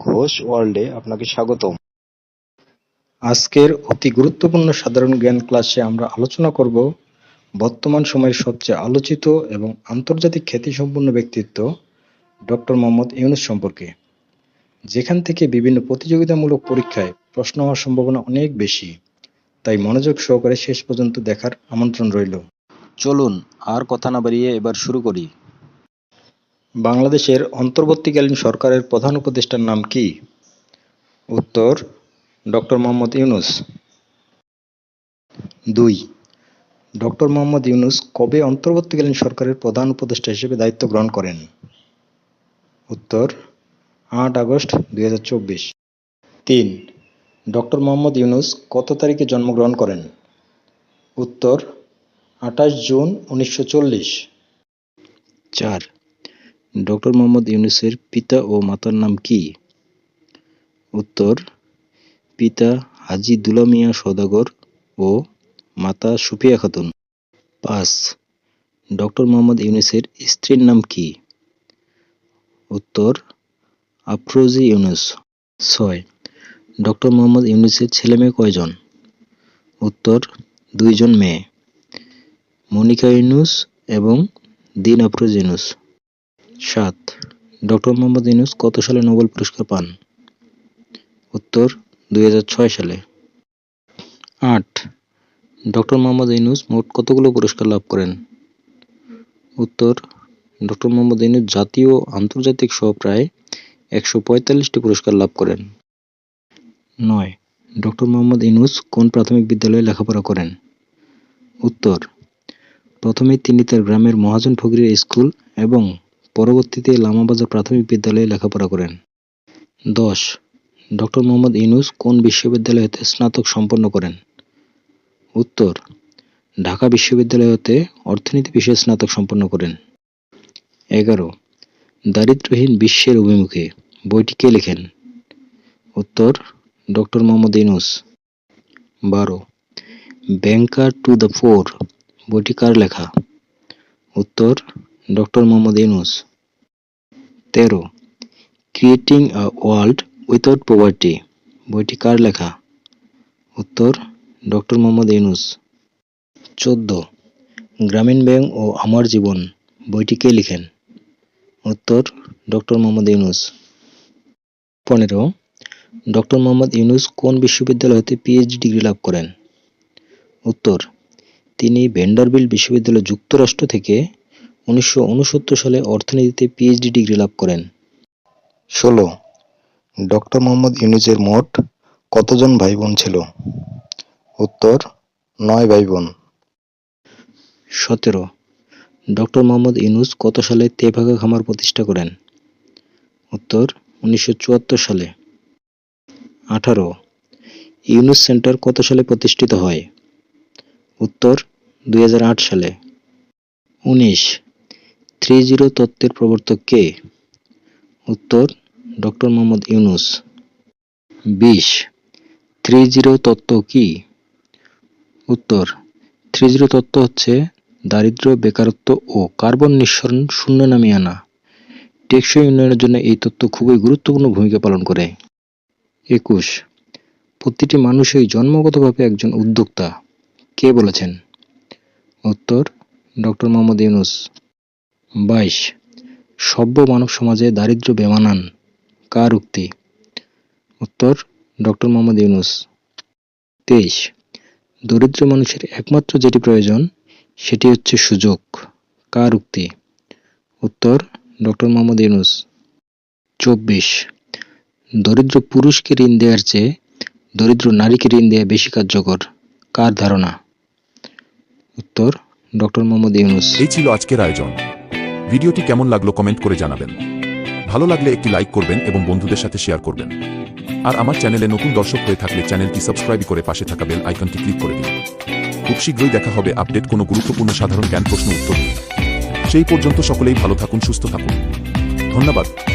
ঘোষ ওয়ার্ল্ডে আপনাকে স্বাগতম। আজকের অতি গুরুত্বপূর্ণ সাধারণ জ্ঞান ক্লাসে আমরা আলোচনা করব বর্তমান সময়ের সবচেয়ে আলোচিত এবং আন্তর্জাতিক খ্যাতিসম্পন্ন ব্যক্তিত্ব ডক্টর মোহাম্মদ ইউনুস সম্পর্কে। যেখান থেকে বিভিন্ন প্রতিযোগিতামূলক পরীক্ষায় প্রশ্ন হওয়ার সম্ভাবনা অনেক বেশি, তাই মনোযোগ সহকারে শেষ পর্যন্ত দেখার আমন্ত্রণ রইল। চলুন আর কথা না বাড়িয়ে এবার শুরু করি। বাংলাদেশের অন্তর্বর্তীকালীন সরকারের প্রধান উপদেষ্টার নাম কি? উত্তর ডক্টর মোহাম্মদ ইউনুস। দুই ডক্টর মোহাম্মদ ইউনুস কবে অন্তর্বর্তীকালীন সরকারের প্রধান উপদেষ্টা হিসেবে দায়িত্ব গ্রহণ করেন? উত্তর, আট আগস্ট দুই তিন ডক্টর মোহাম্মদ ইউনুস কত তারিখে জন্মগ্রহণ করেন? উত্তর, আঠাশ জুন উনিশশো চল্লিশ। চার ডক্টর মোহাম্মদ ইউনুসের পিতা ও মাতার নাম কি? উত্তর, পিতা হাজী দুলা মিয়া সওদাগর ও মাতা সুফিয়া খাতুন। পাঁচ, ডক্টর মোহাম্মদ ইউনুসের স্ত্রীর নাম কি? উত্তর, আফরোজি ইউনুস। ছয়, ডক্টর মোহাম্মদ ইউনুসের ছেলে মেয়ে কয়জন? উত্তর, দুইজন মেয়ে। মনিকা ইউনুস এবং দিন আফরোজ ইউনুস। সাত। ডক্টর মোহাম্মদ ইউনুস কত সালে নোবেল পুরস্কার পান? উত্তর, দুই হাজার ছয় সালে। আট। ডক্টর মোহাম্মদ ইউনুস মোট কতগুলো পুরস্কার লাভ করেন? উত্তর, ডক্টর মোহাম্মদ ইউনুস জাতীয় ও আন্তর্জাতিক সহ প্রায় একশো পঁয়তাল্লিশটি পুরস্কার লাভ করেন। নয়। ডক্টর মোহাম্মদ ইউনুস কোন প্রাথমিক বিদ্যালয়ে লেখাপড়া করেন? উত্তর, প্রথমে তিনি তার গ্রামের মহাজন ফকিরের স্কুল এবং পরবর্তীতে লামাবাজার প্রাথমিক বিদ্যালয়ে লেখাপড়া করেন। দশ, ডক্টর মোহাম্মদ ইউনুস কোন বিশ্ববিদ্যালয় হতে স্নাতক সম্পন্ন করেন? উত্তর, ঢাকা বিশ্ববিদ্যালয় হতে অর্থনীতি বিষয়ে স্নাতক সম্পন্ন করেন। এগারো, দারিদ্র্যহীন বিশ্বের অভিমুখে বইটি কে লেখেন? উত্তর, ডক্টর মোহাম্মদ ইউনুস। বারো, ব্যাংকার টু দ্য ফোর বইটি কার লেখা? উত্তর ডক্টর মোহাম্মদ ইউনুস তেরো creating a world without poverty বইটি কার লেখা? উত্তর ডক্টর মোহাম্মদ ইউনুস চোদ্দ, গ্রামীণ ব্যাংক ও আমার জীবন, বইটি কে লিখেন? উত্তর ডক্টর মোহাম্মদ ইউনুস পনেরো ডক্টর মোহাম্মদ ইউনুস কোন বিশ্ববিদ্যালয় হতে পিএইচডি ডিগ্রি লাভ করেন? উত্তর, তিনি ভ্যান্ডারবিল্ট বিশ্ববিদ্যালয় যুক্তরাষ্ট্র থেকে উনিশশো উনসত্তর সালে অর্থনীতিতে পিএইচডি ডিগ্রি লাভ করেন। ষোলো ডক্টর মোহাম্মদ ইউনুসের মোট কতজন ভাই বোন ছিল? উত্তর নয় ভাই বোন সতেরো ডক্টর মোহাম্মদ ইউনুস কত সালে তেভাগা খামার প্রতিষ্ঠা করেন? উত্তর উনিশশো চুয়াত্তর সালে। আঠারো ইউনুস সেন্টার কত সালে প্রতিষ্ঠিত হয়? উত্তর দুই হাজার আট সালে। উনিশ থ্রি জিরো তত্ত্বের প্রবর্তক কে? উত্তর, ডক্টর মোহাম্মদ ইউনুস। বিশ থ্রি জিরো তত্ত্ব কি? উত্তর থ্রি জিরো তত্ত্ব হচ্ছে দারিদ্র বেকারত্ব ও কার্বন নিঃসরণ শূন্য নামিয়ে আনা। টেকসই উন্নয়নের জন্য এই তত্ত্ব খুবই গুরুত্বপূর্ণ ভূমিকা পালন করে। একুশ, প্রতিটি মানুষই জন্মগতভাবে একজন উদ্যোক্তা। কে বলেছেন? উত্তর, ডক্টর মোহাম্মদ ইউনুস। বাইশ, সভ্য মানব সমাজে দারিদ্র্য বেমানান, কার উক্তি? উত্তর ডক্টর মোহাম্মদ ইউনুস। তেইশ, দরিদ্র মানুষের একমাত্র যেটি প্রয়োজন, সেটি হচ্ছে সুযোগ, কার উক্তি? উত্তর ডক্টর মোহাম্মদ ইউনুস। চব্বিশ, দরিদ্র পুরুষকে ঋণ দেওয়ার চেয়ে দরিদ্র নারীকে ঋণ দেওয়া বেশি কার্যকর, কার ধারণা? উত্তর ডক্টর মোহাম্মদ ইউনুস। এই ছিল আজকের আয়োজন। ভিডিওটি কেমন লাগল কমেন্ট করে জানাবেন। ভালো লাগলে একটি লাইক করবেন এবং বন্ধুদের সাথে শেয়ার করবেন। আর আমার চ্যানেলে নতুন দর্শক হয়ে থাকলে চ্যানেলটি সাবস্ক্রাইব করে পাশে থাকা বেল আইকনটি ক্লিক করে দিন। খুব শীঘ্রই দেখা হবে আপডেট কোনো গুরুত্বপূর্ণ সাধারণ জ্ঞান প্রশ্ন উত্তর সেই পর্যন্ত সকলেই ভালো থাকুন, সুস্থ থাকুন। ধন্যবাদ।